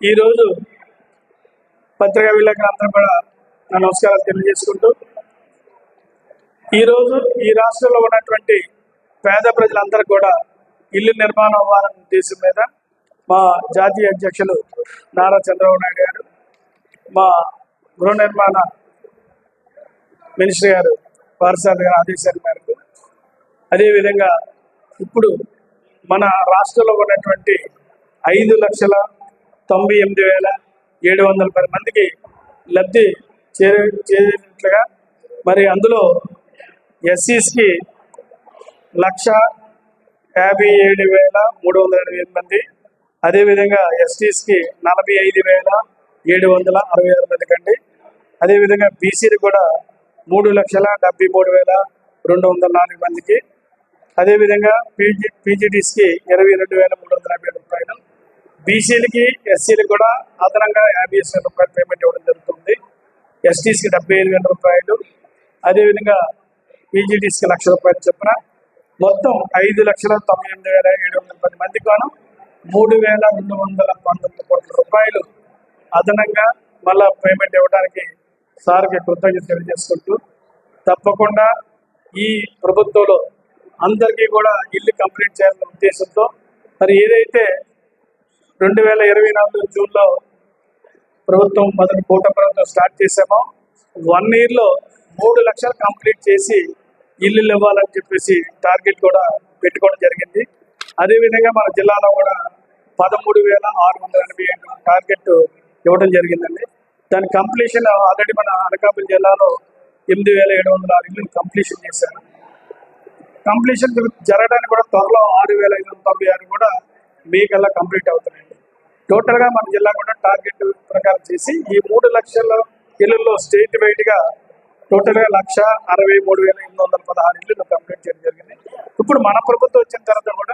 ఈరోజు పత్రికా విలేకరులందరూ కూడా నా నమస్కారాలు తెలియజేసుకుంటూ ఈరోజు ఈ రాష్ట్రంలో ఉన్నటువంటి పేద ప్రజలందరూ కూడా ఇల్లు నిర్మాణం అవ్వాలనే ఉద్దేశం మీద మా జాతీయ అధ్యక్షులు నారా చంద్రబాబు నాయుడు గారు మా గృహ నిర్మాణ మినిస్టర్ గారు పారిశ్రామిక గారి ఆదేశాల మేరకు అదేవిధంగా ఇప్పుడు మన రాష్ట్రంలో ఉన్నటువంటి ఐదు లక్షల తొంభై ఎనిమిది వేల ఏడు వందల పది మందికి లబ్ధి చే చేరినట్లుగా మరి అందులో ఎస్సీస్కి లక్ష యాభై ఏడు వేల మూడు వందల ఎనభై ఎనిమిది మంది అదేవిధంగా ఎస్టీస్కి నలభై ఐదు వేల ఏడు వందల అరవై ఆరు మందికి అండి అదేవిధంగా బీసీలు కూడా మూడు లక్షల డెబ్బై మూడు వేల రెండు వందల నాలుగు మందికి అదేవిధంగా పీజీ పీజీడీస్కి ఇరవై రెండు వేల మూడు వందల యాభై బీసీలకి ఎస్సీలకు కూడా అదనంగా యాభై వేల రూపాయలు పేమెంట్ ఇవ్వడం జరుగుతుంది. ఎస్టీస్కి డెబ్బై ఐదు వేల రూపాయలు. అదేవిధంగా పీజీడీస్కి లక్ష రూపాయలు చొప్పున మొత్తం ఐదు లక్షల తొంభై ఎనిమిది వేల ఏడు వందల పది మంది కాను మూడు వేల రెండు వందల పంతొమ్మిది కోట్ల రూపాయలు అదనంగా మళ్ళా పేమెంట్ ఇవ్వడానికి సార్కి కృతజ్ఞత తెలియజేసుకుంటూ తప్పకుండా ఈ ప్రభుత్వంలో అందరికీ కూడా ఇల్లు కంప్లీట్ చేయాలనే ఉద్దేశంతో మరి ఏదైతే రెండు వేల ఇరవై నాలుగు జూన్లో ప్రభుత్వం మొదటి కూట ప్రభుత్వం స్టార్ట్ చేసామో వన్ ఇయర్లో మూడు లక్షలు కంప్లీట్ చేసి ఇల్లు ఇవ్వాలని చెప్పేసి టార్గెట్ కూడా పెట్టుకోవడం జరిగింది. అదేవిధంగా మన జిల్లాలో కూడా పదమూడు వేల ఆరు వందల ఎనభై ఐదు టార్గెట్ ఇవ్వడం జరిగిందండి. దాని కంప్లీషన్ ఆల్రెడీ మన అనకాపల్లి జిల్లాలో ఎనిమిది వేల ఏడు వందల ఆరు ఇల్లు కంప్లీషన్ చేశాను కంప్లీషన్ జరగడానికి కూడా త్వరలో ఆరు వేల ఐదు వందల తొంభై ఆరు కూడా మీకల్లా కంప్లీట్ అవుతున్నాయి. టోటల్గా మన జిల్లా కూడా టార్గెట్ ప్రకారం చేసి ఈ మూడు లక్షల ఇళ్ళలో స్టేట్ వైడ్గా టోటల్గా లక్ష అరవై మూడు వేల ఎనిమిది వందల పదహారు ఇల్లు కంప్లీట్ చేయడం జరిగింది. ఇప్పుడు మన ప్రభుత్వం వచ్చిన తర్వాత కూడా